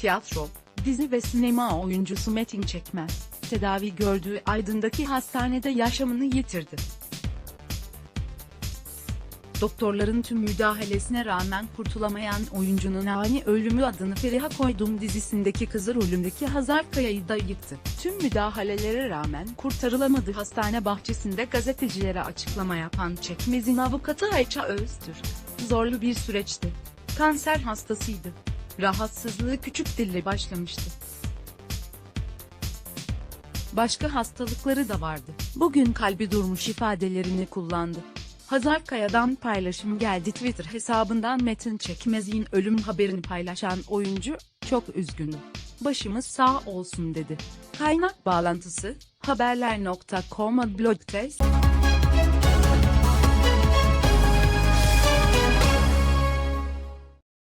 tiyatro, dizi ve sinema oyuncusu Metin Çekmez, tedavi gördüğü Aydın'daki hastanede yaşamını yitirdi. Doktorların tüm müdahalesine rağmen kurtulamayan oyuncunun ani ölümü adını Feriha Koydum dizisindeki kızı rolündeki Hazar Kaya'yı da yıktı. Tüm müdahalelere rağmen kurtarılamadı hastane bahçesinde gazetecilere açıklama yapan Çekmez'in avukatı Ayça Öztürk. Zorlu bir süreçti. Kanser hastasıydı. Rahatsızlığı küçük dille başlamıştı. Başka hastalıkları da vardı. Bugün kalbi durmuş ifadelerini kullandı. Hazar Kaya'dan paylaşım geldi Twitter hesabından Metin Çekmez'in ölüm haberini paylaşan oyuncu, çok üzgünüm. Başımız sağ olsun dedi. Kaynak bağlantısı, haberler.com blog.